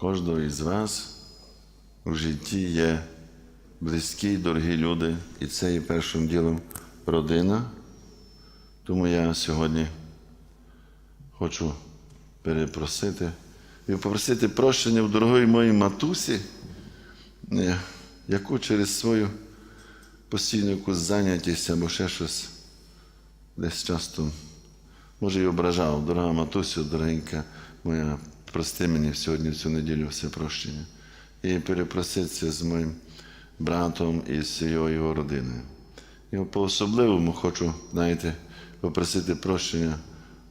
кожного із вас у житті є близькі дорогі люди, і це є першим ділом родина. Тому я сьогодні хочу перепросити і попросити прощення в дорогої моїй матусі, е, яку через свою постійну якусь зайнятість або ще щось десь часто, може, і ображав. Дорога матусю, дорогенька моя, прости мені сьогодні, цю неділю все прощення. І перепроситися з моїм братом і з всією його родиною. І по-особливому хочу, знаєте, попросити прощення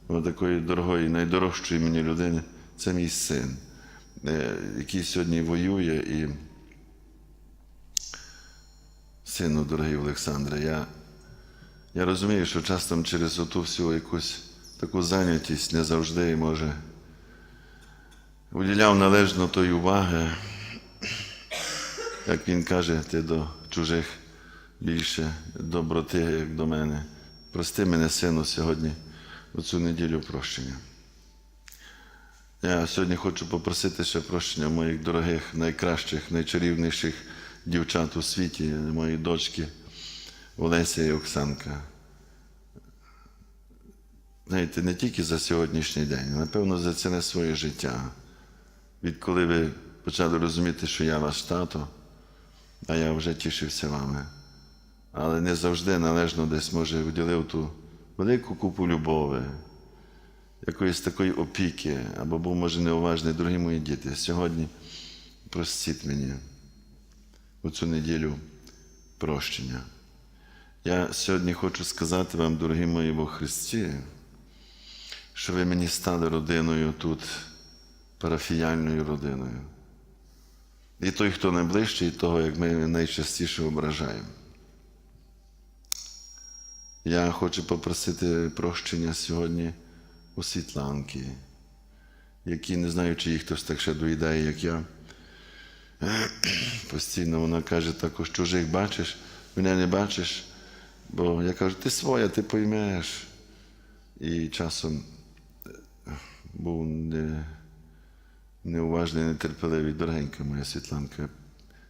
у такої дорогої, найдорожчої мені людини. Це мій син, е, який сьогодні воює і сину, дорогий Олександре, я, я розумію, що часом через оту всю якусь таку зайнятість не завжди може уділяв належно тої уваги, як він каже, ти до чужих більше доброти, як до мене. Прости мене, сину, сьогодні у цю неділю прощення. Я сьогодні хочу попросити ще прощення моїх дорогих, найкращих, найчарівніших дівчат у світі, мої дочки Олеся і Оксанка. Знаєте, не тільки за сьогоднішній день, а напевно, за ціле своє життя. Відколи ви почали розуміти, що я ваш тато, а я вже тішився вами. Але не завжди належно десь, може, виділив ту велику купу любові, якоїсь такої опіки, або був, може, неуважний, дорогі мої діти. Сьогодні простіть мені у цю неділю прощення. Я сьогодні хочу сказати вам, дорогі мої во Христі, що ви мені стали родиною тут, парафіяльною родиною. І той, хто найближчий, того, як ми найчастіше ображаємо. Я хочу попросити прощення сьогодні у Світланки, які, не знаю, чи їх хтось так ще доїдає, як я. Постійно вона каже, також чужих бачиш, мене не бачиш, бо я кажу, ти своя, ти поймеш. І часом був не, неуважний, нетерпеливий, дорогенька моя Світланка.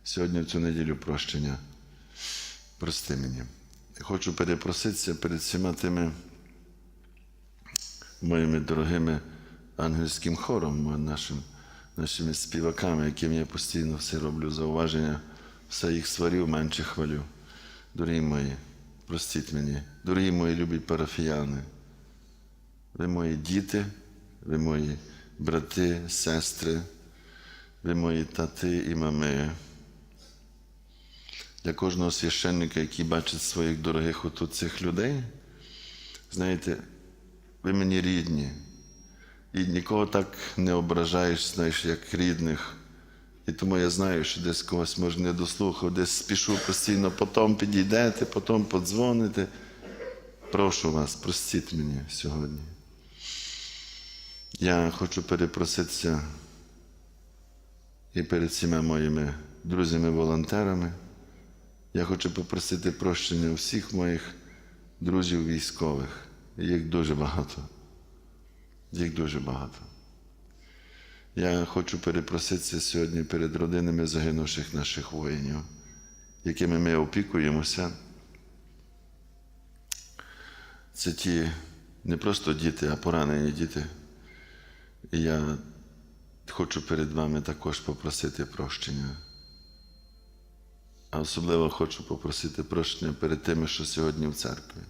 Сьогодні в цю неділю прощення. Прости мені. Хочу перепроситися перед всіма тими моїми дорогими ангельським хором, нашим, нашими співаками, яким я постійно все роблю зауваження, все їх сварю, менше хвалю. Дорогі мої, простіть мені, дорогі мої любі парафіяни, ви мої діти, ви мої брати, сестри, ви мої тати і мами. Для кожного священника, який бачить своїх дорогих отут цих людей, знаєте, ви мені рідні. І нікого так не ображаєш, знаєш, як рідних. І тому я знаю, що десь когось може не дослухав, десь спішу постійно, потім підійдете, потім подзвоните. Прошу вас, простіть мені сьогодні. Я хочу перепроситися і перед всіма моїми друзями-волонтерами. Я хочу попросити прощення всіх моїх друзів військових. Їх дуже багато. Їх дуже багато. Я хочу перепроситися сьогодні перед родинами загинувших наших воїнів, якими ми опікуємося. Це ті не просто діти, а поранені діти. Я хочу перед вами також попросити прощення. А особливо хочу попросити прощення перед тими, що сьогодні в церкві.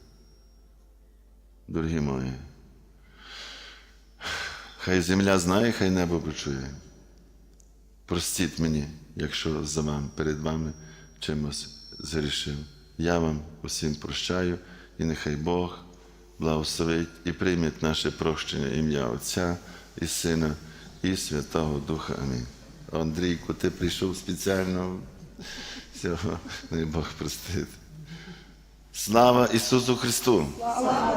Дорогі мої, хай земля знає, хай небо почує. Простіть мені, якщо за вами, перед вами чимось згрішив. Я вам усім прощаю, і нехай Бог благословить і прийме наше прощення ім'я Отця і Сина, і Святого Духа. Амінь. Андрійку, ти прийшов спеціально. Всього, не Бог простить. Слава Ісусу Христу! Слава!